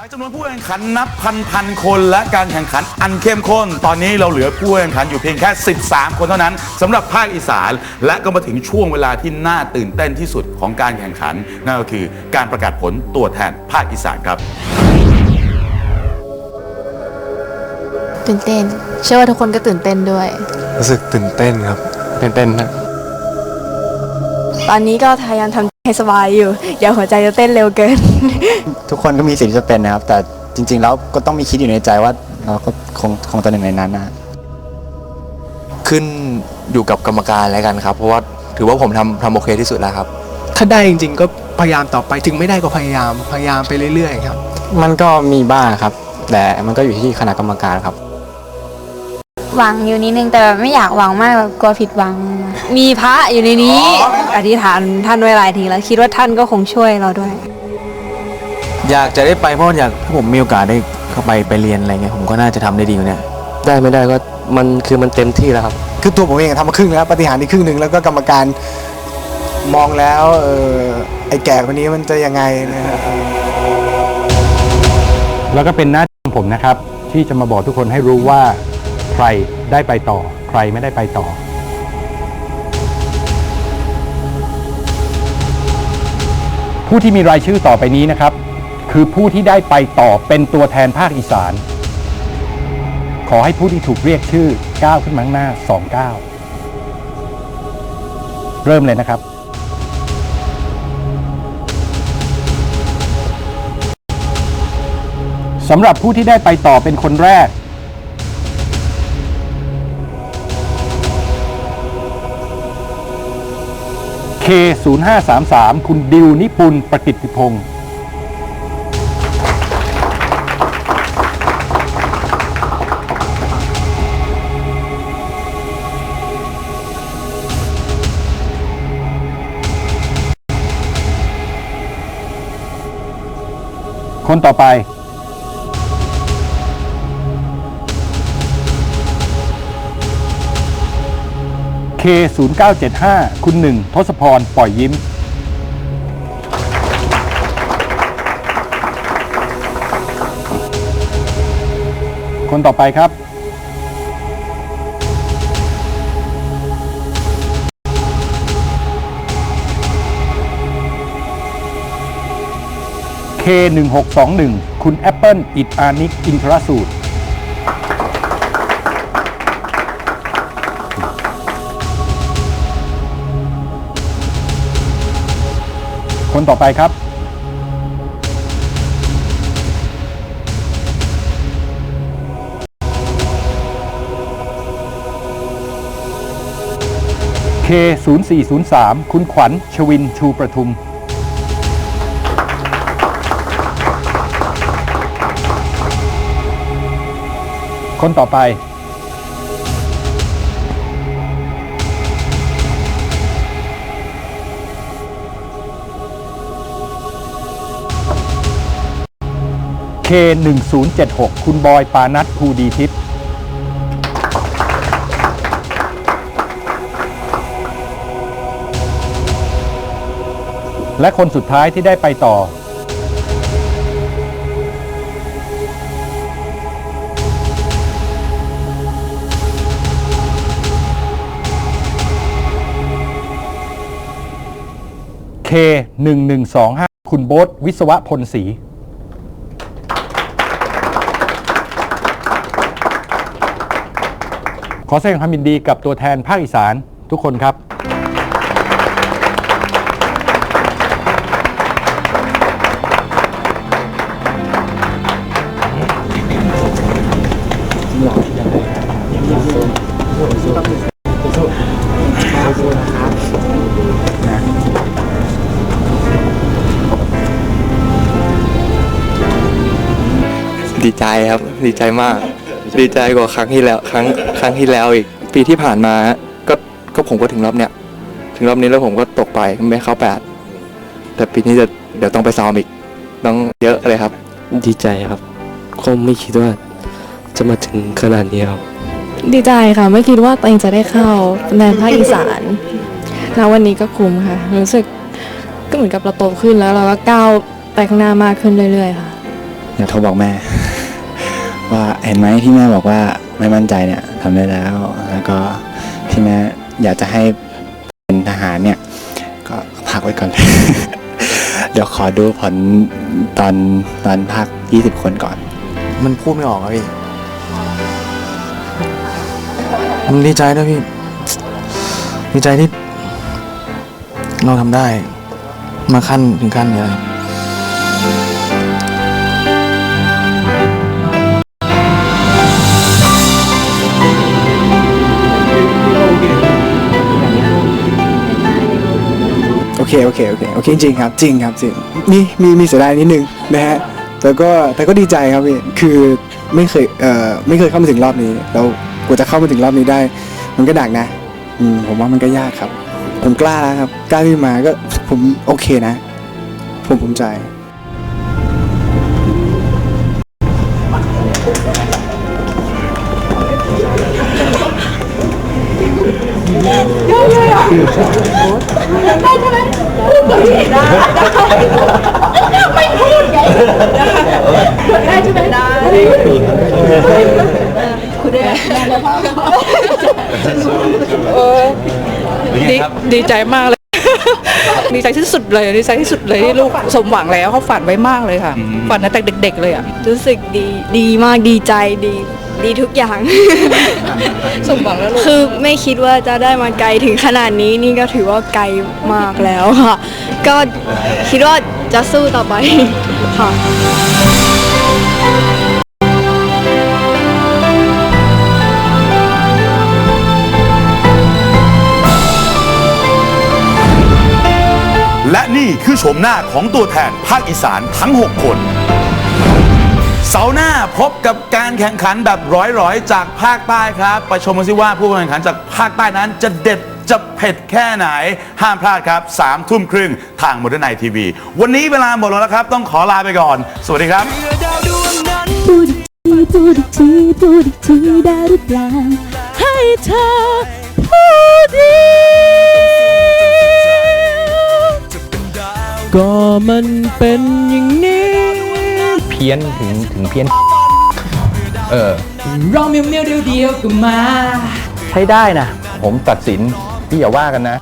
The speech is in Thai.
จากจำนวนผู้แข่งขันนับพันพันๆคนและการแข่งขันอันเข้มข้น ตอนนี้เราเหลือผู้แข่งขันอยู่เพียงแค่ 13 คนเท่านั้นสำหรับภาคอีสานและก็มาถึงช่วงเวลาที่น่าตื่นเต้นที่สุดของการแข่งขัน นั่นก็คือการประกาศผลตัวแทนภาคอีสานครับตื่นเต้นเชื่อว่าทุกคนก็ตื่นเต้นด้วย รู้สึกตื่นเต้นครับตื่นเต้นนะตอนนี้ก็พยายามทำ ให้สบายอยู่ เดี๋ยวหัวใจจะเต้นเร็วเกิน ทุกคนก็มีสิทธิ์ที่จะเป็นนะครับ แต่จริง ๆ แล้วก็ต้องมีคิดอยู่ในใจว่าเราก็คงคงตัวหนึ่งในนั้นนะ ขึ้นอยู่กับกรรมการแล้วกันครับ เพราะว่าถือว่าผมทำทำโอเคที่สุดแล้วครับ ถ้าได้จริง ๆ ก็พยายามต่อไปถึงไม่ได้ก็พยายามพยายามไปเรื่อยๆครับ มันก็มีบ้างครับ แต่มันก็อยู่ที่คณะกรรมการครับ หวังอยู่นิดนึงแต่แบบไม่อยากหวังมากแบบกลัวผิดหวัง มีพระอยู่ในนี้ อธิษฐานท่านไว้หลายทีแล้วคิดว่าท่านก็คงช่วยเราด้วย อยากจะได้ไปเพราะอยากถ้าผมมีโอกาสได้เข้าไปไปเรียนอะไรเงี้ยผมก็น่าจะทำได้ดีกว่าเนี้ยได้ไม่ได้ก็มันคือมันเต็มที่แล้วครับ คือตัวผมเองทำมาครึ่งแล้วปฏิหารย์อีกครึ่งหนึ่งแล้วก็กรรมการมองแล้วเออไอ้แก่คนนี้มันจะยังไงนะฮะแล้วก็เป็นหน้าที่ของผมนะครับ ที่จะมาบอกทุกคนให้รู้ว่า ใครได้ไปต่อ ใครไม่ได้ไปต่อ ผู้ที่มีรายชื่อต่อไปนี้นะครับ คือผู้ที่ได้ไปต่อเป็นตัวแทนภาคอีสาน ขอให้ผู้ที่ถูกเรียกชื่อก้าวขึ้นมาข้างหน้าสองก้าวเริ่มเลยนะครับสำหรับผู้ที่ได้ไปต่อเป็นคนแรก K0533 คุณดิวนิพุนประกิตติพงศ์คนต่อไป K0975 คุณหนึ่งทศพร ปล่อยยิ้ม คนต่อไปครับ K1621 คุณแอปเปิลอิดอานิก อินทรสูตร คนต่อไปครับ K0403 คุณขวัญชวินชูประทุม คนต่อไป K1076 คุณบอยปานัทภูดีทิพย์และคนสุดท้ายที่ได้ไปต่อ K1125 คุณโบ๊ทวิศวะพลศรี ขอแสดงความยินดีกับตัวแทนภาคอีสานทุกคนครับ ดีใจครับ ดีใจมาก ดีใจกว่าครั้งที่แล้วครั้งครั้งที่แล้วอีก ปีที่ผ่านมาก็ก็ผมก็ถึงรอบเนี้ยถึงรอบนี้แล้วผมก็ตกไปไม่เข้าแปดแต่ปีนี้จะเดี๋ยวต้องไปซ้อมอีกต้องเยอะเลยครับ ดีใจครับคงไม่คิดว่าจะมาถึงขนาดนี้ครับดีใจค่ะ ไม่คิดว่าตัวเองจะได้เข้าในภาคอีสานแล้ววันนี้ก็คุ้มค่ะ รู้สึกก็เหมือนกับเราโตขึ้นแล้วเราก็ก้าวไปข้างหน้ามากขึ้นเรื่อยๆค่ะ อยากโทรบอกแม่ ว่าเห็นไหมที่แม่บอกว่าไม่มั่นใจเนี่ยทำได้แล้วแล้วก็ที่แม่อยากจะให้เป็นทหารเนี่ย ก็พักไว้ก่อน เดี๋ยวขอดูผลตอนตอนพัก20 คนก่อน มันพูดไม่ออกอะพี่ มันดีใจด้วยพี่ ดีใจที่ เราทำได้ มาขั้นถึงขั้นเนี้ย เคโอเคโอเคโอเคจริงครับจริงครับจริงมีมีมีเสียดายนิดนึงนะฮะแต่ก็แต่ก็ดีใจครับพี่คือไม่เคยเอ่อไม่เคยเข้ามาถึงรอบนี้แล้วกว่าจะเข้ามาถึงรอบนี้ได้ มันก็ดักนะอืมผมว่ามันก็ยากครับ ผมกล้าแล้วครับกล้าที่มาก็ผมโอเคนะ ผมภูมิใจ ได้ใช่ไหมพูดกัได้ไม่พูดญ่ได้ใช่ไหมได้คุณได้แล้วพ่อ ดีดีใจมากเลย ดีใจที่สุดเลยดีใจที่สุดเลยที่ลูกสมหวังแล้วเขาฝันไว้มากเลยค่ะ ฝันตั้งแต่เด็ก ๆ เลยอะรู้สึกดีดีมากดีใจดีดีทุกอย่าง สมหวังแล้วลูกคือไม่คิดว่าจะได้มาไกลถึงขนาดนี้นี่ก็ถือว่าไกลมากแล้วค่ะ ก็คิดว่าจะสู้ต่อไปค่ะ และนี่คือโฉมหน้าของตัวแทนภาคอีสานทั้ง 6 คน เสาร์หน้าพบกับการแข่งขันแบบร้อยๆ จากภาคใต้ครับ ไปชมกันสิว่าผู้แข่งขันจากภาคใต้นั้นจะเด็ดจะเผ็ดแค่ไหน ห้ามพลาดครับ3ามทุ่มครึ่งทางม o เ e อร์ไนทีวี วันนี้เวลาหมดแล้วครับ ต้องขอลาไปก่อน สวัสดีครับ พูดอีกทีพูดอีกทีพูดอีกทีได้หรือเปล่าให้เธอพูดอี กก็มันเป็นอย่างนี้ เพี้ยนถึงถึงเพี้ยน เออเราเมียวเมียวเดียวเดียวก็มา ใช้ได้นะ ผมตัดสินพี่อย่าว่ากันนะ